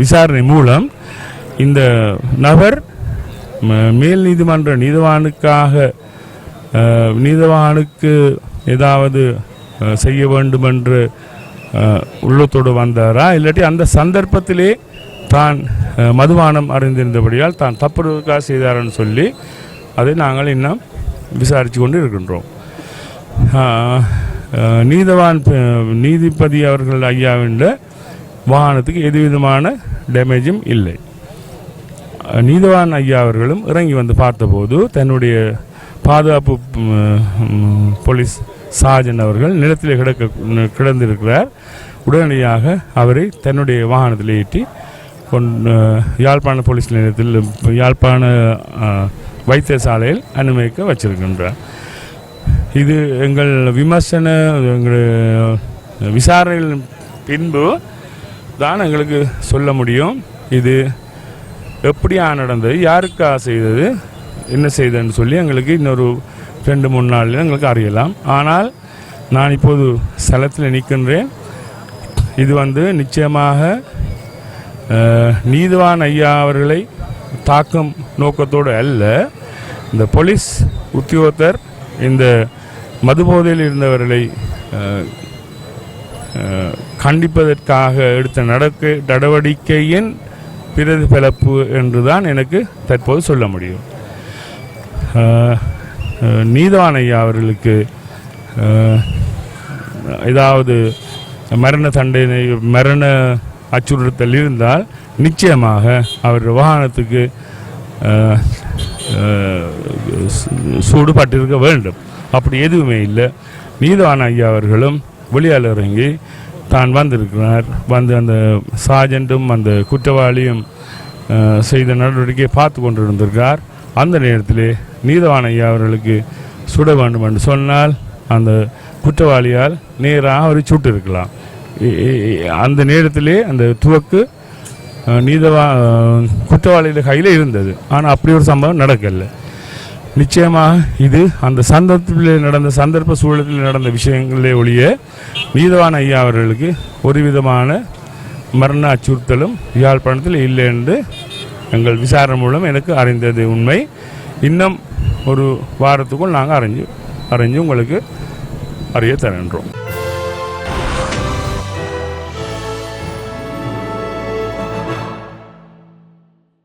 விசாரணை மூலம் இந்த நபர் மேல் நீதிமன்ற நீதவானுக்காக நீதவானுக்கு ஏதாவது செய்ய வேண்டும் என்று உள்ளத்தோடு வந்தாரா? இல்லாட்டி அந்த சந்தர்ப்பத்திலே தான் மதுபானம் அறிந்திருந்தபடியால் தான் தப்புறதுக்காக செய்தார்னு சொல்லி அதை நாங்கள் இன்னும் விசாரித்து கொண்டு இருக்கின்றோம். நீதவான் நீதிபதி அவர்கள் ஐயாவின் வாகனத்துக்கு எதுவிதமான டேமேஜும் இல்லை. நீதவான் ஐயா அவர்களும் இறங்கி வந்து பார்த்தபோது தன்னுடைய பாதுகாப்பு போலீஸ் சார்ஜன் அவர்கள் நிலத்தில் கிடக்க கிடந்திருக்கிறார். உடனடியாக அவரை தன்னுடைய வாகனத்தில் ஏற்றி கொண்டு யாழ்ப்பாண போலீஸ் நிலையத்தில் யாழ்ப்பாண வைத்தியசாலையில் அனுமதிக்க வச்சிருக்கின்றார். இது எங்கள் விமர்சன எங்கள் விசாரணையின் பின்பு தான் எங்களுக்கு சொல்ல முடியும். இது எப்படியா நடந்தது யாருக்கா செய்தது என்ன செய்ததுன்னு சொல்லி எங்களுக்கு இன்னொரு ரெண்டு மூணு நாளில் எங்களுக்கு அறியலாம். ஆனால் நான் இப்போது ஸ்தலத்தில் நிற்கின்றேன் இது வந்து நிச்சயமாக அஹ், நீதிவான் ஐயா அவர்களை தாக்கும் நோக்கத்தோடு அல்ல. இந்த போலீஸ் உத்தியோகத்தர் இந்த மதுபோதையில் இருந்தவர்களை கண்டிப்பதற்காக எடுத்த நடக்க நடவடிக்கையின் பிரதிபலப்பு என்றுதான் எனக்கு தற்போது சொல்ல முடியும். நீதவானையா ஐயா அவர்களுக்கு ஏதாவது மரண தண்டனை மரண அச்சுறுத்தல் இருந்தால் நிச்சயமாக அவர் வாகனத்துக்கு சூடுபட்டிருக்க வேண்டும். அப்படி எதுவுமே இல்லை. நீதவான் ஐயா அவர்களும் வெளியால் இறங்கி தான் வந்திருக்கிறார். வந்து அந்த சார்ஜென்ட்டும் அந்த குற்றவாளியும் செய்த நடவடிக்கையை பார்த்து கொண்டு இருந்திருக்கார் அந்த நேரத்தில் நீதவான ஐயா அவர்களுக்கு சுட வேண்டும் என்று சொன்னால் அந்த குற்றவாளியால் நேராக அவரை சுட்டிருக்கலாம். இருக்கலாம் அந்த நேரத்திலே அந்த துவக்கு நீதவா குற்றவாளியில் கையில் இருந்தது. ஆனால் அப்படி ஒரு சம்பவம் நடக்கலை. நிச்சயமாக இது அந்த சந்தர்ப்பத்தில் நடந்த சந்தர்ப்ப சூழலில் நடந்த விஷயங்களே ஒழிய மீதவான ஐயா அவர்களுக்கு ஒரு விதமான மரண அச்சுறுத்தலும் யாழ்ப்பாணத்தில் இல்லை என்று எங்கள் விசாரணை மூலம் எனக்கு அறிந்தது உண்மை. இன்னும் ஒரு வாரத்துக்குள் நாங்கள் அறிஞ்சு அறிஞ்சு உங்களுக்கு அறிய தருகின்றோம்.